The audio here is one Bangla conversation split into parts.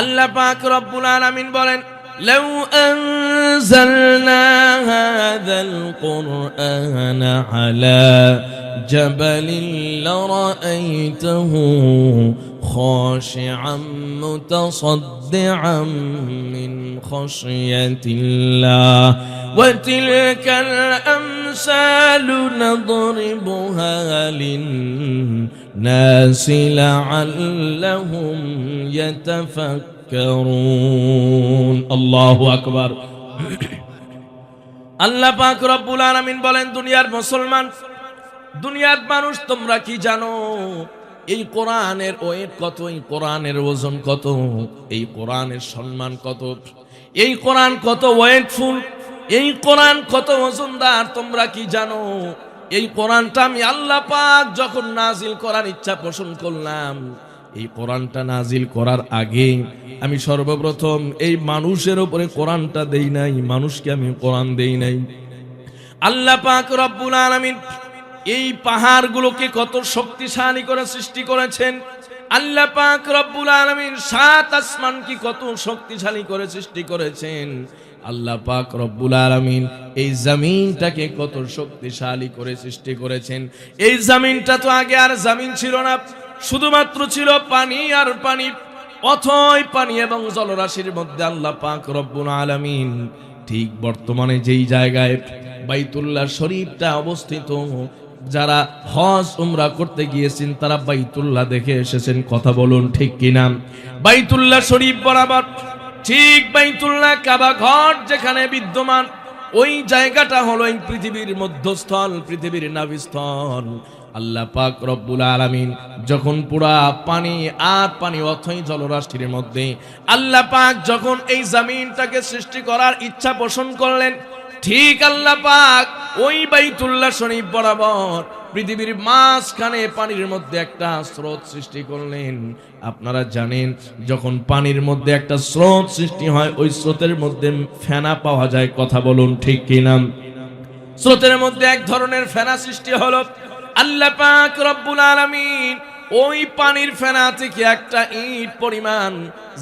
আল্লাহ পাক রব্বুল আলামিন বলেন لو أنزلنا هذا القرآن على جبل لرأيته خاشعا متصدعا من خشية الله وتلك الأمثال نضربها للناس لعلهم يتفكرون الله أكبر আল্লাহ পাক রব্বুল আলামিন বলেন দুনিয়ার মুসলমান দুনিয়ার মানুষ তোমরা কি জানো এই কোরআনের ওয়েট কত এই কোরআনের ওজন কত এই কোরআনের সম্মান কত এই কোরআন কত ওয়েটফুল এই কোরআন কত ওজনদার তোমরা কি জানো এই কোরআনটা আমি আল্লাহ পাক যখন নাজিল করার ইচ্ছা পোষণ করলাম, এই কোরআনটা নাজিল করার আগে আমি সর্বপ্রথম এই মানুষের উপরে কোরআনটা দেই নাই, মানুষকে আমি কোরআন দেই নাই। আল্লাহ পাক রব্বুল আলামিন এই পাহাড়গুলোকে কত শক্তিশালী করে সৃষ্টি করেছেন। আল্লাহ পাক রব্বুল আলামিন সাত আসমান কি কত শক্তিশালী করে সৃষ্টি করেছেন। আল্লাহ পাক রব্বুল আলামিন এই জমিনটাকে কত শক্তিশালী করে সৃষ্টি করেছেন। এই জমিনটা তো আগে আর জমিন ছিল না, শুধুমাত্র ছিল পানি আর পানি। অথই পানি এবং জলরাশির মধ্যে আল্লাহ পাক রব্বুল আলামিন ঠিক বর্তমানে যেই জায়গায় বাইতুল্লাহ শরীফটা অবস্থিত, যারা হজ উমরা করতে গিয়েছেন, তারা বাইতুল্লাহ দেখে এসেছেন। কথা বলুন ঠিক কিনা? বাইতুল্লাহ শরীফ বরাবর ঠিক বাইতুল্লাহ কাবা ঘর যেখানে বিদ্যমান, ওই জায়গাটা হলো এই পৃথিবীর মধ্যস্থল, পৃথিবীর নাভিস্থল। আল্লাহ পাক রব্বুল আলামিন যখন পুরা পানি আর পানি অথই জলরাশির মধ্যে, আল্লাহ পাক যখন এই জামিনটাকে সৃষ্টি করার ইচ্ছা পোষণ করলেন ঠিক আল্লাহ পাক ওই বাইতুল্লাহ শরীফ বরাবর পৃথিবীর মাঝখানে পানির মধ্যে একটা স্রোত সৃষ্টি করলেন। আপনারা জানেন, যখন পানির মধ্যে একটা স্রোত সৃষ্টি হয়, ওই স্রোতের মধ্যে ফেনা পাওয়া যায়, কথা বলুন ঠিক কিনা? স্রোতের মধ্যে এক ধরনের ফেনা সৃষ্টি হলো, আল্লাহ পাক রব্বুল আলামিন ওই পানির ফেনা থেকে একটা ইট পরিমাণ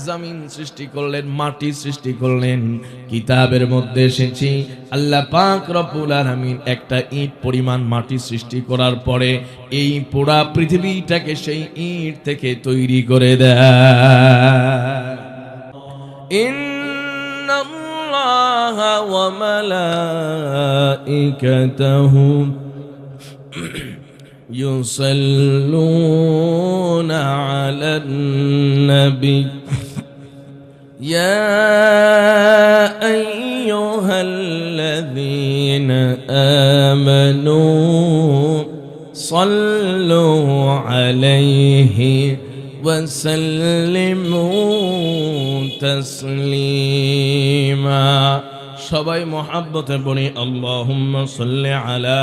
জমিন সৃষ্টি করলেন, মাটি সৃষ্টি করলেন। কিতাবের মধ্যে এসেছি, আল্লাহ পাক রব্বুল আলামিন একটা ইট পরিমাণ মাটি সৃষ্টি করার পরে এই পুরা পৃথিবীটাকে সেই ইট থেকে তৈরি করে দেয়। ইন্নাল্লাহা ওয়া মালাইকাতাহু يصلون على النبي يا أيها الذين آمنوا صلوا عليه وسلموا تسليما সবাই মহাব্বতে বলি আল্লাহুম্মা সাল্লি আলা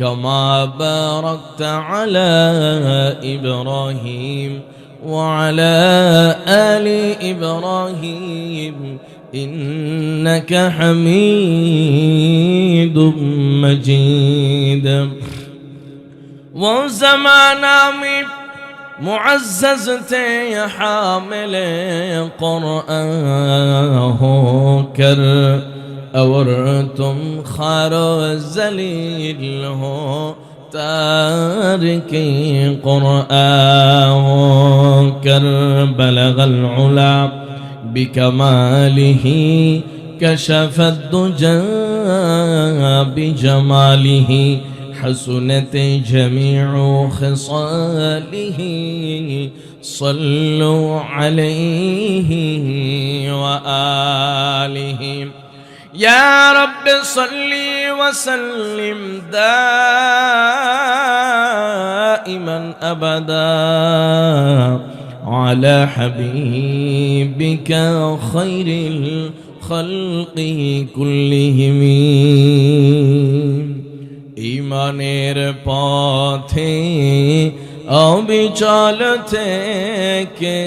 كما باركت على إبراهيم وعلى آل إبراهيم إنك حميد مجيد. وزمانا من معزز تے حامل قرآن ہو أورتم خار الزليل هو تاركي قرآه كربلغ العلا بكماله كشف الدجا بجماله حسنت جميع خصاله صلوا عليه وآلهم يا رب صل وسلم دائما أبدا على حبيب حبك خير الخلق كلهم ইমানের পথে অবিচল থেকে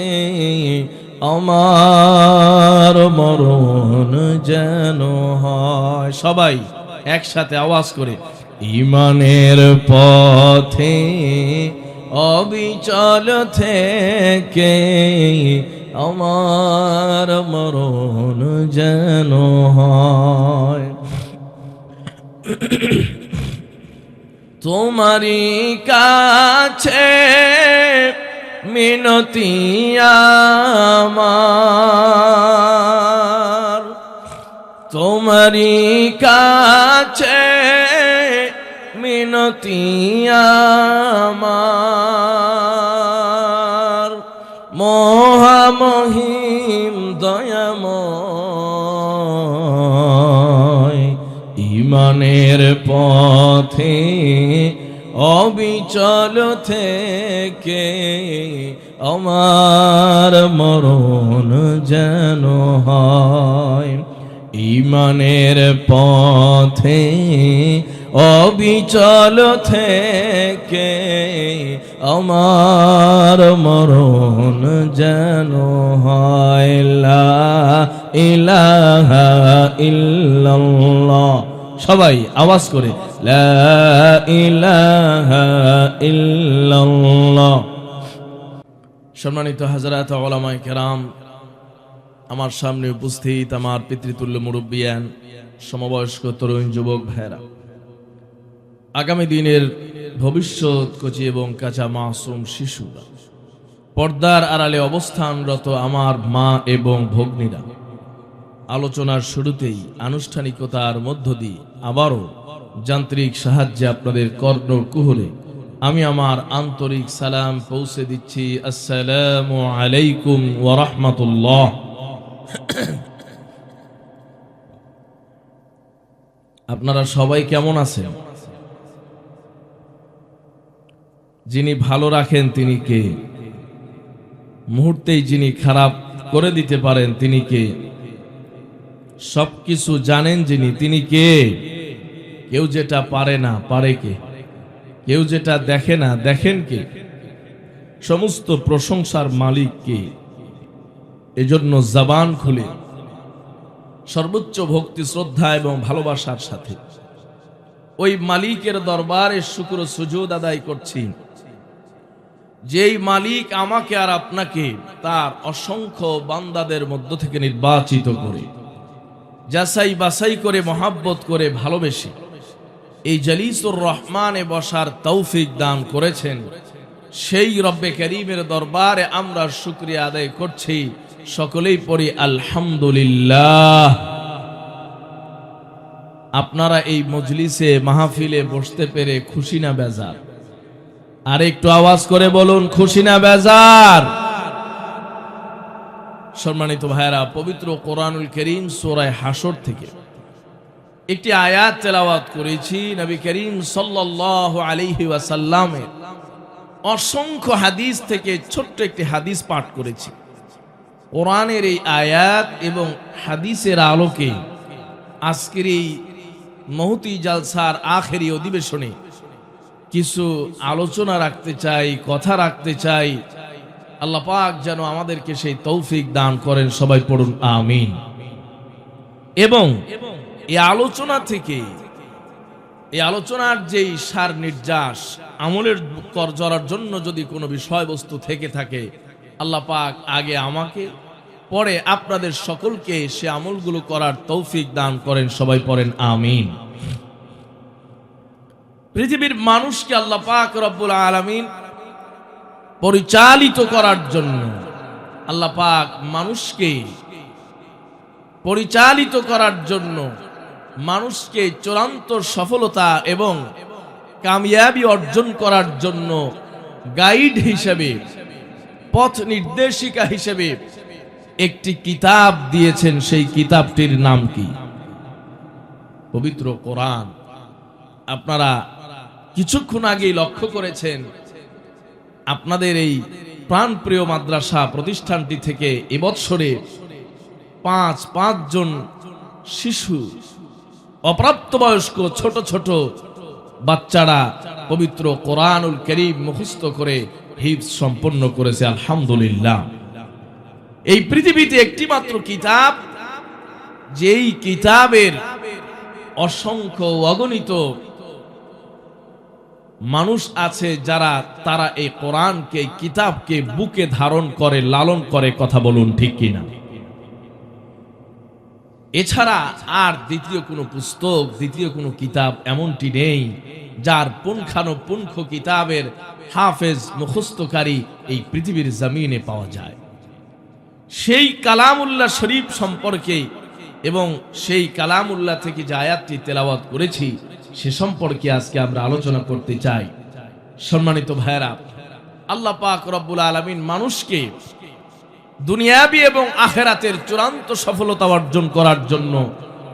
আমার মরণ যেন হয়। সবাই একসাথে আওয়াজ করে, ইমানের পথে, অবিচল থেকে আমার মরণ যেন হয়। তোমারি কাছে মিনতি আমার। তোমারি কাছে মিনতি আমার। মহামহিম দয়াময় ইমানের পথে অবিচল থেকে আমার মরণ যেন হয়। ইমানের পথে অবিচল থেকে আমার মরণ যেন হয়। ইলাহা ইল্লাল্লাহ। সবাই আওয়াজ করে লা ইলাহা ইল্লাল্লাহ। সম্মানিত হাজরাত ওলামায়ে কেরাম, আমার সামনে উপস্থিত আমার পিতৃতুল্য মুরব্বিয়ান, সমবয়স্ক তরুণ যুবক ভাইরা আগামী দিনের ভবিষ্যৎ কচি এবং কাঁচা মাসুম শিশুরা, পর্দার আড়ালে অবস্থানরত আমার মা এবং ভগ্নীরা, আলোচনার শুরুতেই আনুষ্ঠানিকতার মধ্য দিয়ে আবারও যান্ত্রিক সাহায্যে আপনাদের কর্ণ কুহরে। আমি আমার আন্তরিক সালাম পৌঁছে দিচ্ছি। আসসালামু আলাইকুম ওয়া রাহমাতুল্লাহ। আপনারা সবাই কেমন আছেন? যিনি ভালো রাখেন তিনি কে? মুহূর্তেই যিনি খারাপ করে দিতে পারেন তিনি কে? সবকিছু জানেন যিনি, তিনি কে? কেউ যেটা পারে না, পারে কে? কেউ যেটা দেখে না, দেখেন কে? সমস্ত প্রশংসার মালিক কে? এজন্য জবান খুলে। সর্বোচ্চ ভক্তি, শ্রদ্ধা এবং ভালোবাসার সাথে। ওই মালিকের দরবারে শুক্র সুযোগ আদায় করছি। যেই মালিক আমাকে আর আপনাকে তার অসংখ্য বান্দাদের মধ্য থেকে নির্বাচিত করে যাচাই বাছাই করে, মহাব্বত করে ভালোবেসে এই জালিসুর রহমানে বসার তৌফিক দান করেছেন। সেই রব্বে করিমের দরবারে আমরা শুক্রিয়া আদায় করছি। সকলেই পড়ি আলহামদুলিল্লাহ। আপনারা এই মজলিসে মাহফিলে বসতে পেরে খুশি না বেজার? আর একটু আওয়াজ করে বলুন, খুশি না বেজার? সম্মানিত ভাইরা পবিত্র কোরআনুল করিম সোরায় হাসর থেকে একটি আয়াত তেলাওয়াত করেছি নবী করিম সাল্লাল্লাহু আলাইহি ওয়াসাল্লামের অসংখ্য হাদিস থেকে ছোট্ট একটি হাদিস পাঠ করেছি। কোরআনের এই আয়াত এবং হাদিসের আলোকে আজকের এই মহতি জালসার আখেরি অধিবেশনে কিছু আলোচনা রাখতে চাই, কথা রাখতে চাই। আল্লাহ পাক যেন আমাদেরকে সেই তৌফিক দান করেন। সবাই পড়ুন, আমিন। এবং এই আলোচনা থেকে, এই আলোচনার যেই সার নির্যাস আমলের কর জরার জন্য যদি কোনো বিষয়বস্তু থেকে থাকে, আল্লাহ পাক আগে আমাকে, পরে আপনাদের সকলকে সে আমলগুলো করার তৌফিক দান করেন, সবাই পড়েন আমিন। পৃথিবীর মানুষকে আল্লাহ পাক রব্বুল আলামিন পরিচালিত করার জন্য আল্লাহ পাক মানুষকে পরিচালিত করার জন্য মানুষকে চূড়ান্ত সফলতা এবং কামিয়াবি অর্জন করার জন্য গাইড হিসেবে, পথ নির্দেশিকা হিসেবে একটি কিতাব দিয়েছেন। সেই কিতাবটির নাম কি? পবিত্র কোরআন। আপনারা কিছুক্ষণ আগেই লক্ষ্য করেছেন, আপনাদের এই প্রাণপ্রিয় মাদ্রাসা প্রতিষ্ঠানটি থেকে এবৎসরে পাঁচ, পাঁচজন শিশু অপ্রাপ্তবয়স্ক ছোট ছোট বাচ্চারা পবিত্র কোরআনুল করিম মুখস্থ করে হিফজ সম্পন্ন করেছে, আলহামদুলিল্লাহ। এই পৃথিবীতে একটি মাত্র কিতাব, যেই কিতাবের অসংখ্য অগণিত মানুষ আছে যারা তারা এই কোরআনকে কিতাবকে বুকে ধারণ করে, লালন করে, কথা বলুন ঠিক কিনা? এছাড়া আর দ্বিতীয় কোনো পুস্তক, দ্বিতীয় কোনো কিতাব এমনটি নেই, যার পুঙ্খানুপুঙ্খ কিতাবের হাফেজ মুখস্থকারী এই পৃথিবীর জমিনে পাওয়া যায়। সেই কালামুল্লাহ শরীফ সম্পর্কে এবং সেই কালামুল্লাহ থেকে যে আয়াতটি তেলাওয়াত করেছি, সে সম্পর্কে আজকে আমরা আলোচনা করতে চাই। সম্মানিত ভাইরা আল্লাহ পাক রব্বুল আলমিন মানুষকে দুনিয়াবি এবং আখেরাতের চূড়ান্ত সফলতা অর্জন করার জন্য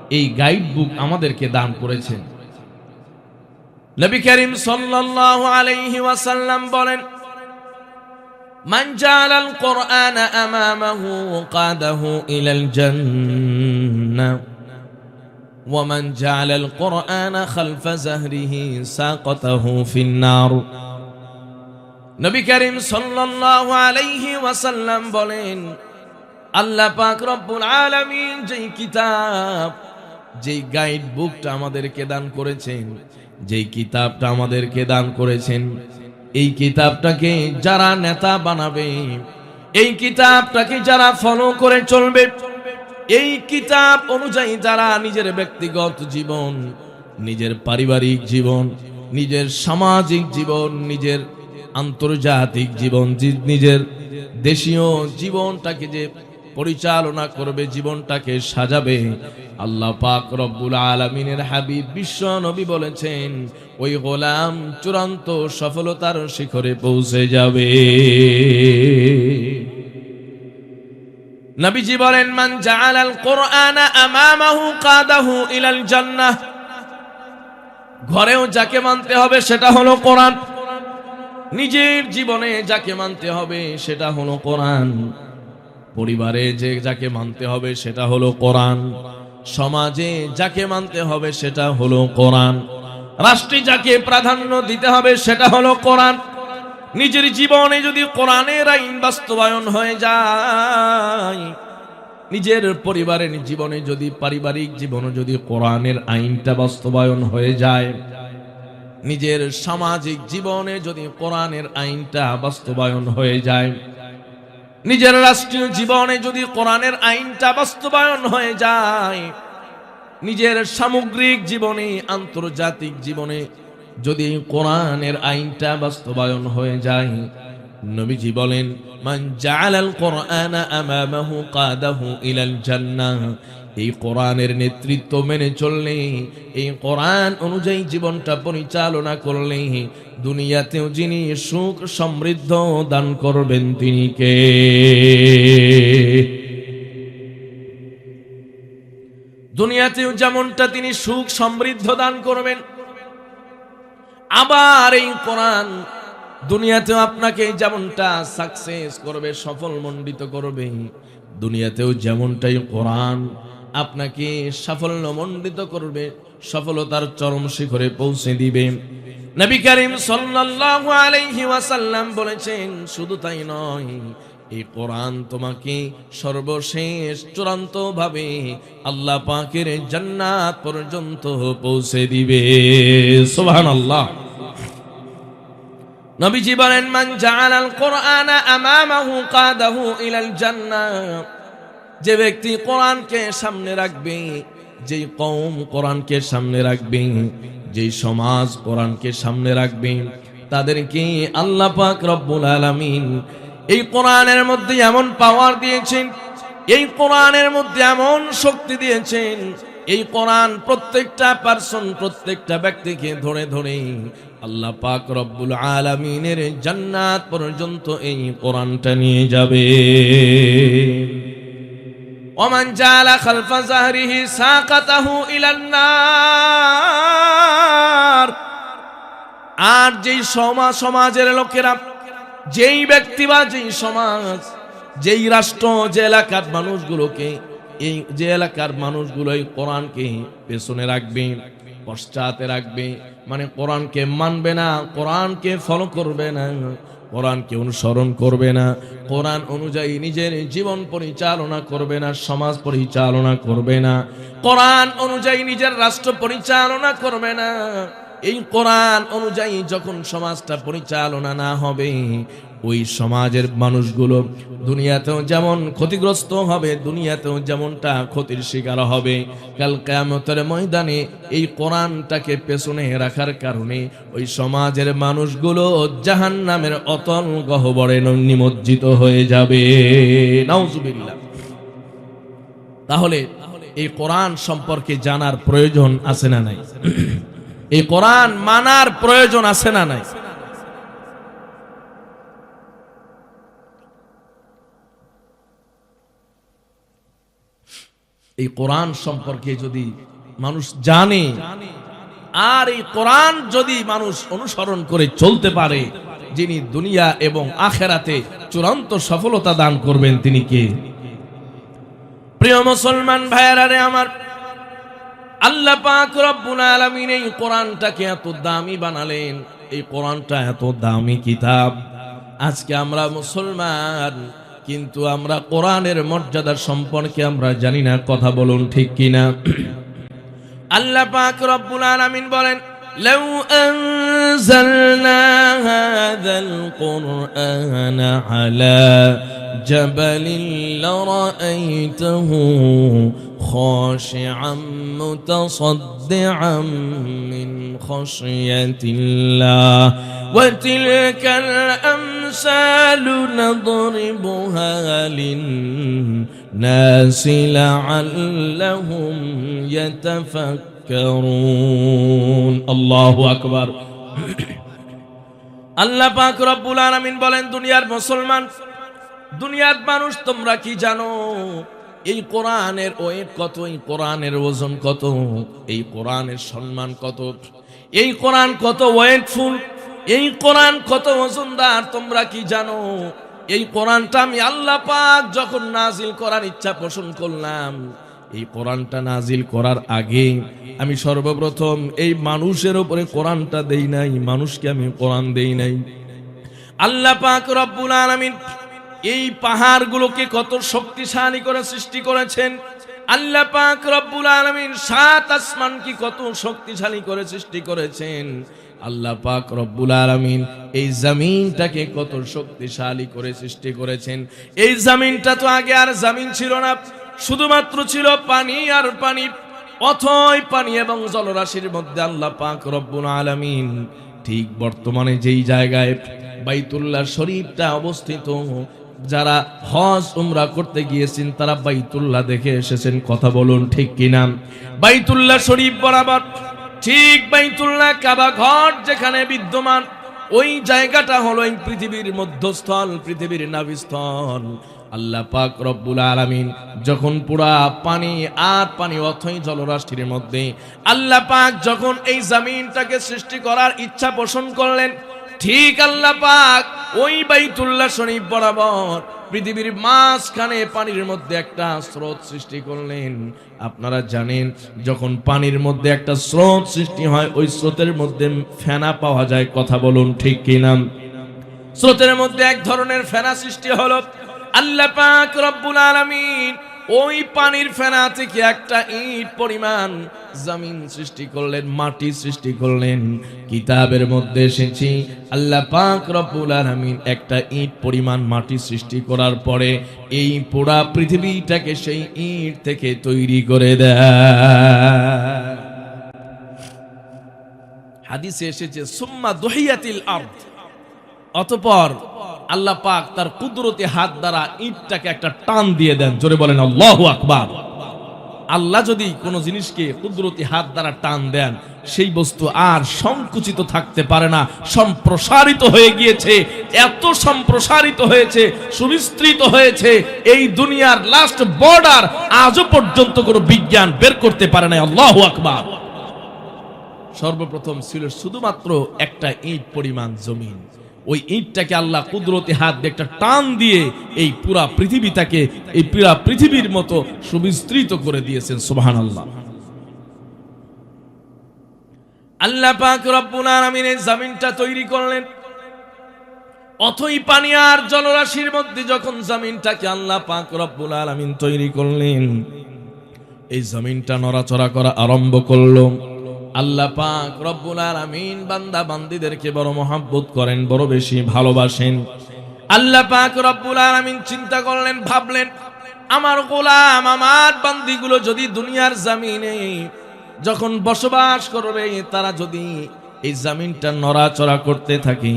এই গাইড বুক আমাদেরকে দান করেছেন নবী করিম সাল্লাল্লাহু আলাইহি ওয়াসাল্লাম বলেন من جعل القرآن أمامه قاده إلى الجنة ومن جعل القرآن خلف زهره ساقته في النار নবী করিম সাল্লাল্লাহু আলাইহি ওয়াসাল্লাম বলেন, আল্লাহ পাক রব্বুল আলামিন যেই কিতাব, যেই গাইড বুকটা আমাদেরকে দান করেছেন, যেই কিতাবটা আমাদেরকে দান করেছেন, এই কিতাবটাকে যারা নেতা বানাবে, এই কিতাবটাকে যারা ফলো করে চলবে, এই কিতাব অনুযায়ী যারা নিজের ব্যক্তিগত জীবন, নিজের পারিবারিক জীবন, নিজের সামাজিক জীবন, নিজের আন্তর্জাতিক জীবন নিজের দেশীয় জীবনটাকে যে পরিচালনা করবে, জীবনটাকে সাজাবে। আল্লাহ পাক রব্বুল আলমিনের হাবিব বিশ্ব নবী বলেছেন, ওই গোলাম চূড়ান্ত সফলতার শিখরে পৌঁছে যাবে। নবীজি বলেন, মান জাআলাল কোরআনা কাদাহু ইলাল জান্নাহ। ঘরেও যাকে মানতে হবে সেটা হলো কোরআন। নিজের জীবনে যাকে মানতে হবে সেটা হলো কোরআন। পরিবারে যে যাকে মানতে হবে সেটা হলো কোরআন। সমাজে যাকে মানতে হবে সেটা হলো কোরআন। রাষ্ট্রে যাকে প্রাধান্য দিতে হবে সেটা হলো কোরআন। নিজের জীবনে যদি কোরআনের আইন বাস্তবায়ন হয়ে যায়, নিজের পরিবারের জীবনে যদি, পারিবারিক জীবনে যদি কোরআনের আইনটা বাস্তবায়ন হয়ে যায় নিজের সামাজিক জীবনে যদি কোরআনের আইনটা বাস্তবায়ন হয়ে যায়, নিজের রাষ্ট্রীয় জীবনে যদি কোরআনের আইনটা বাস্তবায়ন হয়ে যায়, নিজের সামগ্রিক জীবনে, আন্তর্জাতিক জীবনে যদি কোরআনের আইনটা বাস্তবায়ন হয়ে যায়, নবীজি বলেন, মান জাআলাল কোরআনা আমামাহু কাদাহু ইলাল জান্নাহ এই কোরআনের নেতৃত্ব মেনে চললে, এই কোরআন অনুযায়ী জীবনটা পরিচালনা করলে দুনিয়াতেও যিনি সুখ সমৃদ্ধ দান করবেন তিনি কে? দুনিয়াতেও যেমনটা তিনি সুখ সমৃদ্ধ দান করবেন, আবার এই কোরআন দুনিয়াতেও আপনাকে যেমনটা সাকসেস করবে, সফল মণ্ডিত করবে, দুনিয়াতেও যেমনটাই কোরআন আপনাকে সাফল্য মণ্ডিত করবে, সফলতার চরম শিখরে পৌঁছে দিবে। নবী করিম সাল্লাল্লাহু আলাইহি ওয়াসাল্লাম বলেছেন, শুধু তাই নয়, এই কোরআন তোমাকে সর্বশেষ চূড়ান্ত ভাবে আল্লাহ পাকের জান্নাত পর্যন্ত পৌঁছে দিবে। সুবহানাল্লাহ। নবীজি বলেন, মান জাআলাল কোরআনা আমামাহু কাদাহু ইলাল জান্নাহ যে ব্যক্তি কোরআনকে সামনে রাখবে, যেই কওম কোরআনকে সামনে রাখবে, যেই সমাজ কোরআনকে সামনে রাখবে, তাদেরকে আল্লাহ পাক রব্বুল আলামিন এই কোরআনের মধ্যে এমন পাওয়ার দিয়েছেন, এই কোরআনের মধ্যে এমন শক্তি দিয়েছেন, এই কোরআন প্রত্যেকটা পার্সন প্রত্যেকটা ব্যক্তিকে ধরে ধরে আল্লাহ পাক রব্বুল আলামিনের জান্নাত পর্যন্ত এই কোরআনটা নিয়ে যাবে। ওমান জালা খালফা জাহরিহি সাকাতাহু নার আর যেই সমাজ সমাজের লোকেরা, যেই ব্যক্তি বা যেই সমাজ, যেই রাষ্ট্র, যে এলাকার মানুষগুলোকে, এই যে এলাকার মানুষগুলো এই কোরআনকে পেছনে রাখবে, পশ্চাতে রাখবে মানে কোরআনকে মানবে না, কোরআনকে ফলো করবে না কোরআনকে অনুসরণ করবে না। কোরআন অনুযায়ী নিজের জীবন পরিচালনা করবে না, সমাজ পরিচালনা করবে না। কোরআন অনুযায়ী নিজের রাষ্ট্র পরিচালনা করবে না। এই কোরআন অনুযায়ী যখন সমাজটা পরিচালনা না হবে ওই সমাজের মানুষগুলো দুনিয়াতেও যেমন ক্ষতিগ্রস্ত হবে, দুনিয়াতেও যেমনটা ক্ষতির শিকার হবে। কাল কেয়ামতের ময়দানে এই কোরআনটাকে পেছনে রাখার কারণে ওই সমাজের মানুষগুলো জাহান নামের অতল গহবরে নিমজ্জিত হয়ে যাবে। নাউজুবিল্লাহ। তাহলে এই কোরআন সম্পর্কে জানার প্রয়োজন আছে না নাই? এই কোরআন মানার প্রয়োজন আছে না নাই? এই কোরআন সম্পর্কে যদি মানুষ জানে, আর এই কোরআন যদি মানুষ অনুসরণ করে চলতে পারে, যিনি দুনিয়া এবং আখেরাতে চূড়ান্ত সফলতা দান করবেন তিনি কে? প্রিয় মুসলমান ভাইয়েরা আমার, আল্লাহ পাক রব্বুল আলামিন এই কোরআনটাকে এত দামি বানালেন। এই কোরআনটা এত দামি কিতাব। আজকে আমরা মুসলমান কিন্তু আমরা কোরআনের মর্যাদার সম্পর্কে আমরা জানি না কথা বলুন ঠিক কিনা আল্লাহ পাক রব্বুল আলামিন বলেন لو أنزلنا هذا القرآن على جبل لرأيته خاشعا متصدعا من خشية الله وتلك الأمثال نضربها للناس لعلهم يتفكرون الله أكبر আল্লাহ পাক রব্বুল আলামিন বলেন দুনিয়ার মুসলমান দুনিয়ার মানুষ তোমরা কি জানো এই কোরআনের ওয়েট কত এই কোরআনের ওজন কত এই কোরআনের সম্মান কত এই কোরআন কত ওয়েটফুল এই কোরআন কত ওজনদার তোমরা কি জানো? এই কোরআনটা আমি আল্লাহ পাক যখন নাজিল করার ইচ্ছা পোষণ করলাম, এই কোরআনটা নাজিল করার আগে আমি সর্বপ্রথম এই মানুষের উপরে কোরআনটা দেই নাই, মানুষকে আমি কোরআন দেই নাই। আল্লাহ পাক রব্বুল আলামিন এই পাহাড়গুলোকে কত শক্তিশালী করে সৃষ্টি করেছেন। আল্লাহ পাক রব্বুল আলামিন সাত আসমান কি কত শক্তিশালী করে সৃষ্টি করেছেন। আল্লাহ পাক রব্বুল আলামিন এই জমিনটাকে কত শক্তিশালী করে সৃষ্টি করেছেন। এই জমিনটা তো আগে আর জমিন ছিল না, শুধুমাত্র ছিল পানি আর পানি, অথই পানি এবং জলরাশির মধ্যে আল্লাহ পাক রব্বুল আলামিন। ঠিক বর্তমানে যেই জায়গায় বাইতুল্লাহ শরীফটা অবস্থিত, যারা হজ উমরা করতে গিয়েছেন, তারা বাইতুল্লাহ দেখে এসেছেন। কথা বলুন ঠিক কিনা? বাইতুল্লাহ শরীফ বরাবর ঠিক বাইতুল্লাহ কাবা ঘর যেখানে বিদ্যমান, ওই জায়গাটা হলো এই পৃথিবীর মধ্যস্থল, পৃথিবীর নাভিস্থল। আল্লাহ পাক রব্বুল আলামিন যখন পুরা পানি, আর পানি অথই জলরাশির মধ্যে, আল্লাহ পাক যখন এই জমিনটাকে সৃষ্টি করার ইচ্ছা পোষণ করলেন ঠিক আল্লাহ পাক ওই বাইতুল্লাহ শরীফ বরাবর পৃথিবীর মাঝখানে পানির মধ্যে একটা স্রোত সৃষ্টি করলেন। আপনারা জানেন, যখন পানির মধ্যে একটা স্রোত সৃষ্টি হয়, ওই স্রোতের মধ্যে ফেনা পাওয়া যায়, কথা বলুন ঠিক কিনা? স্রোতের মধ্যে এক ধরনের ফেনা সৃষ্টি হলো, আল্লাহ পাক রব্বুল আলামিন ওই পানির ফেনা থেকে একটা ইট পরিমাণ জমিন সৃষ্টি করলেন, মাটি সৃষ্টি করলেন। কিতাবের মধ্যে এসেছি, আল্লাহ পাক রব্বুল আলামিন একটা ইট পরিমাণ মাটি সৃষ্টি করার পরে এই পুরা পৃথিবীটাকে সেই ইট থেকে তৈরি করে দেয়। হাদিসে এসেছে, সুম্মা দহিয়াতিল আরদ। অতপর আল্লাহ পাক তার কুদরতি হাত দ্বারা ইটটাকে একটা টান দিয়ে দেন। জোরে বলেন, আল্লাহু আকবার। আল্লাহ যদি কোনো জিনিসকে কুদরতি হাত দ্বারা টান দেন, সেই বস্তু আর সংকুচিত থাকতে পারে না। সম্প্রসারিত হয়ে গিয়েছে, এত সম্প্রসারিত হয়েছে, সুবিস্তৃত হয়েছে, এই দুনিয়ার লাস্ট বর্ডার আজও পর্যন্ত কোনো বিজ্ঞান বের করতে পারে না আল্লাহ আকবার। সর্বপ্রথম ছিল শুধুমাত্র একটা ইট পরিমাণ জমিন। ওই ইটটাকে আল্লাহ কুদরতি হাত দিয়ে একটা টান দিয়ে এই পুরা পৃথিবীটাকে, এই পুরা পৃথিবীর মতো সুবিস্তৃত করে দিয়েছেন সুবহান আল্লাহ আল্লাহ পাক রব্বুল আলামিন এই জমিনটা তৈরি করলেন। অথই পানি আর জলরাশির মধ্যে যখন জমিনটাকে আল্লাহ পাক রব্বুল আলামিন তৈরি করলেন, এই জমিনটা নড়াচড়া করা আরম্ভ করল। আল্লাহ পাক রব্বুল আলামিন বান্দা বান্দিদেরকে বড় মহাব্বত করেন, বড় বেশি ভালোবাসেন। আল্লাহ পাক রব্বুল আলামিন চিন্তা করলেন, ভাবলেন, আমার গোলাম, আমার বান্দিগুলো যদি দুনিয়ার জমিনে যখন বসবাস করবে, তারা যদি এই জমিনটা নড়াচড়া করতে থাকে,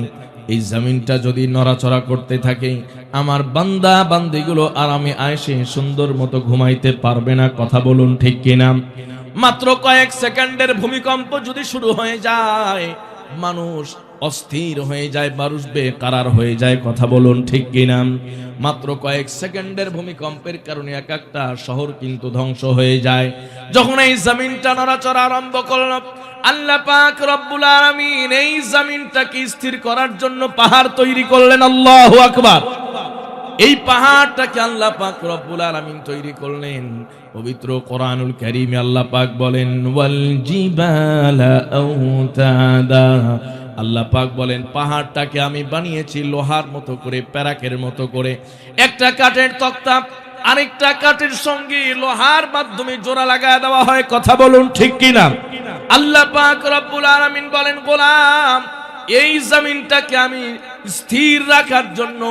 এই জমিনটা যদি নড়াচড়া করতে থাকে, আমার বান্দা বান্দিগুলো আরামে আয়সে সুন্দর মতো ঘুমাইতে পারবে না, কথা বলুন ঠিক কিনা? মাত্র কয়েক সেকেন্ডের ভূমিকম্প যদি শুরু হয়ে যায়, মানুষ অস্থির হয়ে যায়, মানুষ বেকারার হয়ে যায়, কথা বলুন ঠিক কিনা? মাত্র কয়েক সেকেন্ডের ভূমিকম্পের কারণে এক একটা শহর কিন্তু ধ্বংস হয়ে যায়। যখন এই জমিনটা নড়াচড়া আরম্ভ করল, আল্লাহ পাক রব্বুল আলামিন এই জমিনটাকে স্থির করার জন্য পাহাড় তৈরি করলেন। আল্লাহু আকবার। এই পাহাড়টাকে আল্লাহ পাক রব্বুল আলামিন তৈরি করলেন। পবিত্র কোরআনুল কারীমে আল্লাহ পাক বলেন, ওয়াল জিবালা আউতাদা আল্লাহ পাক বলেন, পাহাড়টাকে আমি বানিয়েছি লোহার মতো করে, প্যারাকের মতো করে। একটা কাঠের তক্তা, আরেকটা কাঠের সঙ্গে লোহার মাধ্যমে জোড়া লাগায় দেওয়া হয়। কথা বলুন ঠিক কিনা? আল্লাহ পাক রব্বুল আলামিন বলেন, গোলাম, এই জমিনটাকে আমি স্থির রাখার জন্য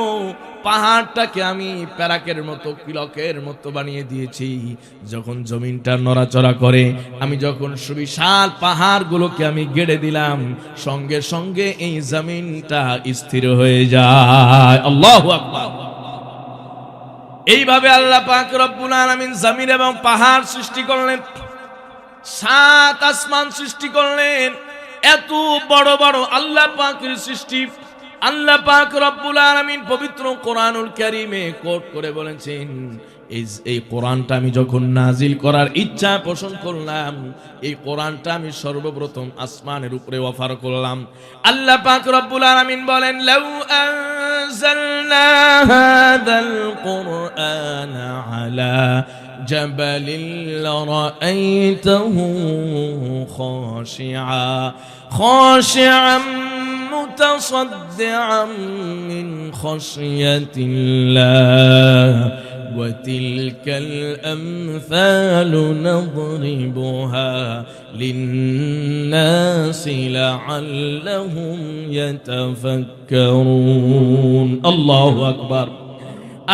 পাহাড়টাকে আমি প্যারাকের মতো কিলকের মতো বানিয়ে দিয়েছি। যখন জমিনটা নড়াচড়া করে, আমি যখন সুবিশাল পাহাড়গুলোকে আমি গেড়ে দিলাম, সঙ্গে সঙ্গে এই জমিনটা স্থির হয়ে যায়। আল্লাহ এইভাবে আল্লাহ পাক রব্বুল আলামিন জমিন এবং পাহাড় সৃষ্টি করলেন। সাত আসমান সৃষ্টি করলেন। এত বড় বড় আল্লাহ পাকের সৃষ্টি আল্লাহ পাক রব্বুল আলামিন পবিত্র কোরআনুল কারীমে কোট করে বলেছেন, এই কোরআনটা আমি যখন নাজিল করার ইচ্ছা পোষণ করলাম, এই কোরআনটা আমি সর্বপ্রথম আসমানের উপরে অফার করলাম। আল্লাহ পাক রব্বুল আলামিন বলেন, লাউ আনজালনা হাদাল কোরআন আলা জাবালিল লারাআইতাহু খাশিআ خاشعا متصدعا من خشية الله وتلك الأمثال نضربها للناس لعلهم يتفكرون الله أكبر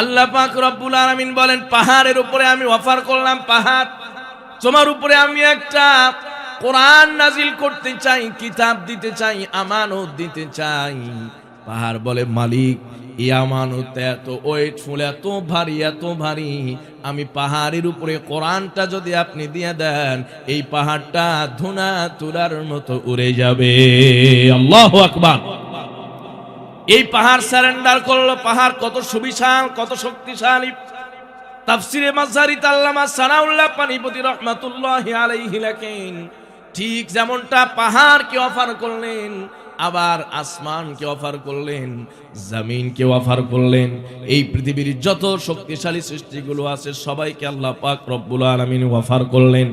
আল্লাহ পাক রব্বুল আলামিন বলেন পাহাড়ের উপরে আমি অফার করলাম পাহাড় তোমার উপরে আমি একটা কোরআন নাজিল করতে চাই, কিতাব দিতে চাই, আমানত দিতে চাই। পাহাড় বলে, মালিক, এই আমানত এত ওয়েটফুল এত ভারী এত ভারী। আমি পাহাড়ের উপরে কোরআনটা যদি আপনি দিয়ে দেন, এই পাহাড়টা ধুনা তুলার মতো উড়ে যাবে। আল্লাহু এই পাহাড় সারেন্ডার করল, পাহাড় কত সুবিশাল, কত শক্তিশালী। তাফসিরে মাঝারি তাল্লামা সানাউল্লাহ পানিপতি রহমাতুল্লাহ আলাইহি লেখেন ঠিক যেমনটা পাহাড়কে অফার করলেন, আবার আসমানকে অফার করলেন, জমিনকে অফার করলেন, এই পৃথিবীর যত শক্তিশালী সৃষ্টিগুলো আছে, সবাইকে আল্লাহ পাক রব্বুল আলামিন অফার করলেন।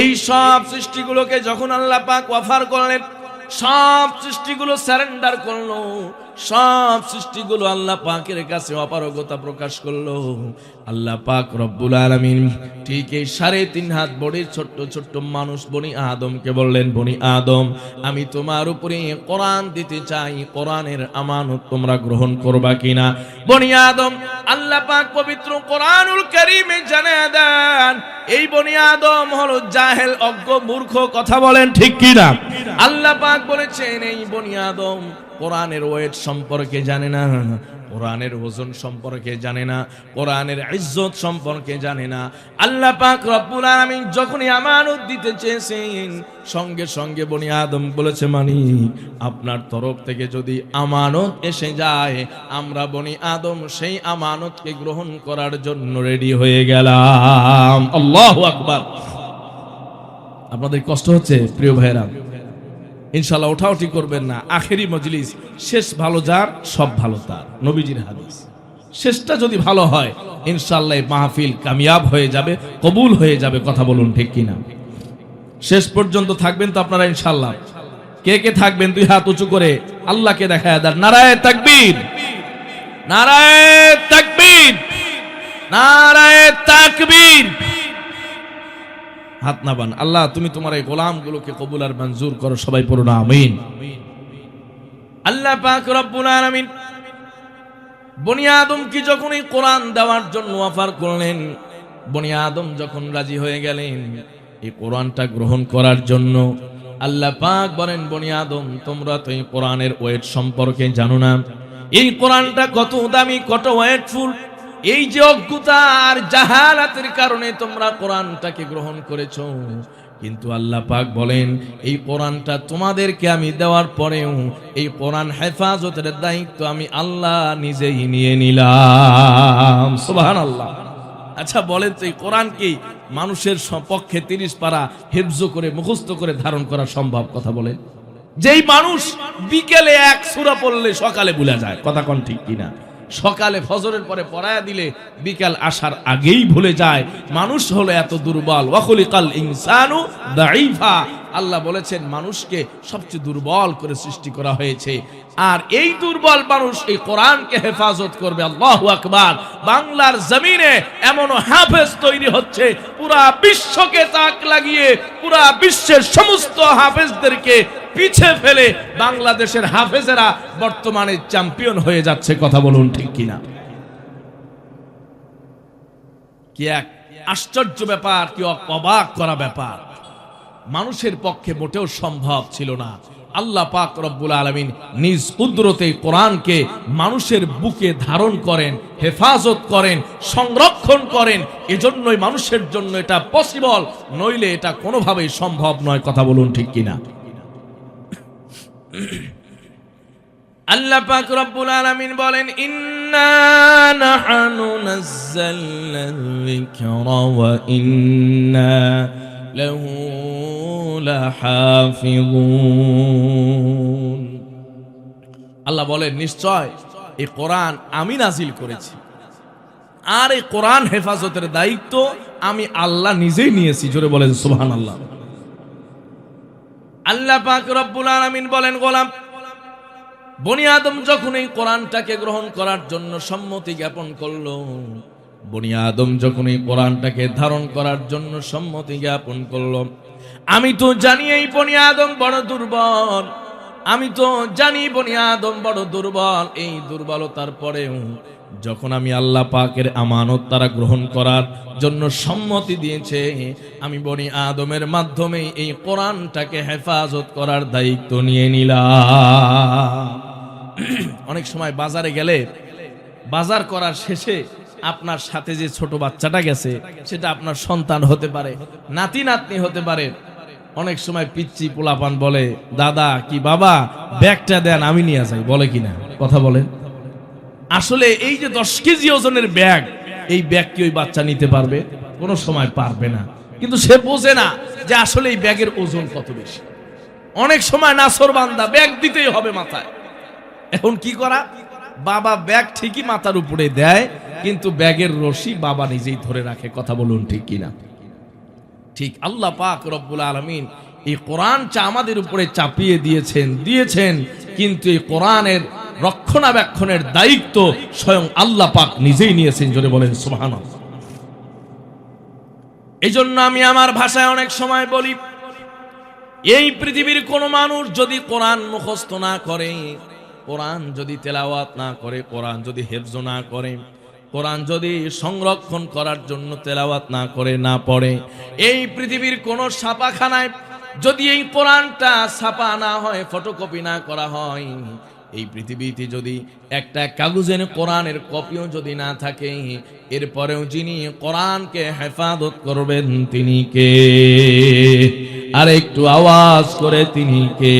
এই সব সৃষ্টিগুলোকে যখন আল্লাহ পাক অফার করলেন, সব সৃষ্টিগুলো স্যারেন্ডার করল সব সৃষ্টিগুলো আল্লাহ পাকের কাছে অপারগতা প্রকাশ করল। আল্লাহ পাক রব্বুল আলামিন ঠিক এই সাড়ে তিন হাত বড়ি ছোট্ট ছোট্ট মানুষ বনি আদমকে বললেন, বনি আদম, আমি তোমার উপরে কোরআন দিতে চাই। কোরআনের আমানত তোমরা গ্রহণ করবা কিনা? বনি আদম, আল্লাহ পাক পবিত্র কোরআনুল কারীমে জানিয়ে দেন, এই বনি আদম হলো জাহেল, অজ্ঞ, মূর্খ, কথা বলেন ঠিক কিনা? আল্লাহ পাক বলেছেন, এই বনি আদম কোরআনের ওয়েট সম্পর্কে জানে না, কোরআনের ওজন সম্পর্কে জানে না, কোরআনের ইজ্জত সম্পর্কে জানে না। আল্লাহ পাক রব্বুল আলামিন যখনই আমানত দিতে চেয়েছেন, সঙ্গে সঙ্গে বনি আদম বলেছে, মানি, আপনার তরফ থেকে যদি আমানত এসে যায়, আমরা বনি আদম সেই আমানতকে গ্রহণ করার জন্য রেডি হয়ে গেলাম। আল্লাহু আকবার। আপনাদের কষ্ট হচ্ছে, প্রিয় ভাইরা ইনশাল্লাহ ওঠাওটি করবেন না। আখেরি মজলিস, শেষ ভালো যার, সব ভালো তার। নবীজির হাদিস। শেষটা যদি ভালো হয় ইনশাল্লাহ মাহফিল কামিয়াব হয়ে যাবে, কবুল হয়ে যাবে, কথা বলুন ঠিক কিনা। শেষ পর্যন্ত থাকবেন তো আপনারা ইনশাল্লাহ কে কে থাকবেন দুই হাত উঁচু করে, আল্লাহকে দেখায় দেন। নারায় তাকবীর। নারায় তাকবীর। নারায় তাকবীর। হাত নাবান আল্লাহ, তুমি তোমার এই গোলামগুলোকে কবুল আর মঞ্জুর করো, সবাই পড়ো না আমিন। আল্লাহ পাক রব্বুল আলামিন বনি আদম কি যখন এই কোরআন দেওয়ার জন্য অফার করলেন, বনি আদম যখন রাজি হয়ে গেলেন, এই কোরআনটা গ্রহণ করার জন্য, আল্লাহ পাক বলেন, বনি আদম, তোমরা তো এই কোরআনের ওয়েট সম্পর্কে জানো না। এই কোরআনটা কত দামি, কত ওয়েটফুল এই যে অজ্ঞতা আর জাহালাতের কারণে তোমরা কোরআনটাকে গ্রহণ করেছ। কিন্তু আল্লাহ পাক বলেন, এই কোরআনটা তোমাদেরকে আমি দেওয়ার পরেও এই কোরআন হেফাজতের দায়িত্ব আমি আল্লাহ নিজেই নিয়ে নিলাম। সুবহান আল্লাহ আচ্ছা বলেন তো, এই কোরআন কি মানুষের পক্ষে তিরিশ পারা হেফজ করে, মুখস্থ করে ধারণ করা সম্ভব? কথা বলেন। যেই মানুষ বিকেলে এক সুরা পড়লে সকালে ভুলে যায়। কথা কোন ঠিক কিনা? সকালে ফজরের পরে পড়ায়া দিলে বিকাল আসার আগেই ভুলে যায়। মানুষ হলো এত দুর্বল। ওয়াখলিকাল ইনসানু দাঈফা। আল্লাহ বলেছেন, মানুষকে সবচেয়ে দুর্বল করে সৃষ্টি করা হয়েছে। আর এই দুর্বল মানুষ এই কোরআনকে হেফাজত করবে। আল্লাহু আকবার। বাংলার জমিনে এমন হাফেজ তৈরি হচ্ছে। পুরা বিশ্বকে তাক লাগিয়ে পুরা বিশ্বের সমস্ত হাফেজদেরকে পিছে ফেলে বাংলাদেশের হাফেজেরা বর্তমানে চ্যাম্পিয়ন হয়ে যাচ্ছে, কথা বলুন ঠিক কিনা? কি এক আশ্চর্য ব্যাপার, কি অবাক করা ব্যাপার। মানুষের পক্ষে মোটেও সম্ভব ছিল না। আল্লাহ পাক রব্বুল আলমিন নিজ কুদরতে কোরআনকে মানুষের বুকে ধারণ করেন, হেফাজত করেন, সংরক্ষণ করেন। এজন্যই মানুষের জন্য এটা পসিবল নইলে এটা কোনোভাবেই সম্ভব নয়, কথা বলুন ঠিক কিনা? আল্লাহ পাক রব্বুল আলামিন বলেন, ইন্না নাহনু নাযালনা যিকরা ওয়া ইন্না লাহু লাহাফিজুন আল্লাহ বলেন, নিশ্চয়, এই কোরআন আমি নাজিল করেছি। আর এই কোরআন হেফাজতের দায়িত্ব আমি আল্লাহ নিজেই নিয়েছি। জোরে বলেন, সুবহানাল্লাহ। আল্লাহ পাক রব্বুল আলামিন বলেন, গোলাম, বনি আদম যখন এই কোরআনটাকে গ্রহণ করার জন্য সম্মতি জ্ঞাপন করল, বনি আদম যখন এই কোরআনটাকে ধারণ করার জন্য সম্মতি জ্ঞাপন করল, আমি তো জানি এই বনি আদম বড় দুর্বল। আমি তো জানি বনি আদম বড় দুর্বল, এই দুর্বলতার পরেও যখন আমি আল্লাহ পাকের আমানত তারা গ্রহণ করার জন্য সম্মতি দিয়েছে, আমি বনি আদমের মাধ্যমে এই কোরআনটাকে হেফাজত করার দায়িত্ব নিয়ে নিলাম। অনেক সময় বাজারে গেলে, বাজার করার শেষে আপনার সাথে যে ছোট বাচ্চাটা গেছে, সেটা আপনার সন্তান হতে পারে, নাতি নাতনি হতে পারে। অনেক সময় পিচ্ছি পোলাপান বলে, দাদা কি বাবা, ব্যাগটা দেন, আমি নিয়ে যাই। বলে কিনা? কথা বলেন। আসলে এই যে দশ কেজি ওজনের ব্যাগ, এই ব্যাগ কি ওই বাচ্চা নিতে পারবে? কোনো সময় পারবে না। কিন্তু সে বোঝে না যে আসলে এই ব্যাগের ওজন কত বেশি। অনেক সময় নাসর বান্দা, ব্যাগ দিতেই হবে মাথায়। এখন কি করা? বাবা ব্যাগ ঠিকই মাথার উপরে দেয়, কিন্তু ব্যাগের রশি বাবা নিজেই ধরে রাখে। কথা বলুন ঠিক কিনা? ঠিক আল্লাহ পাক রব্বুল আলমিন এই কোরআনটা আমাদের উপরে চাপিয়ে দিয়েছেন দিয়েছেন, কিন্তু এই কোরআনের রক্ষণাবেক্ষণের দায়িত্ব স্বয়ং আল্লাহ পাক নিজেই নিয়েছেন, জোরে বলেন সুবহান এই জন্য আমি আমার ভাষায় অনেক সময় বলি, এই পৃথিবীর কোন মানুষ যদি কোরআন মুখস্থ না করে, কোরআন যদি তেলাওয়াত না করে, কোরআন যদি হেফজ না করে, কোরআন যদি সংরক্ষণ করার জন্য তেলাওয়াত না করে, না পড়ে, এই পৃথিবীর কোন ছাপাখানায় যদি এই কোরআনটা ছাপা না হয়, ফটোকপি না করা হয় এই পৃথিবীতে যদি একটা কাগজের কোরআনের কপিও যদি না থাকে, এরপরেও যিনি কোরআনকে হেফাজত করবেন, তিনি কে? আর একটু আওয়াজ করে তিনি কে?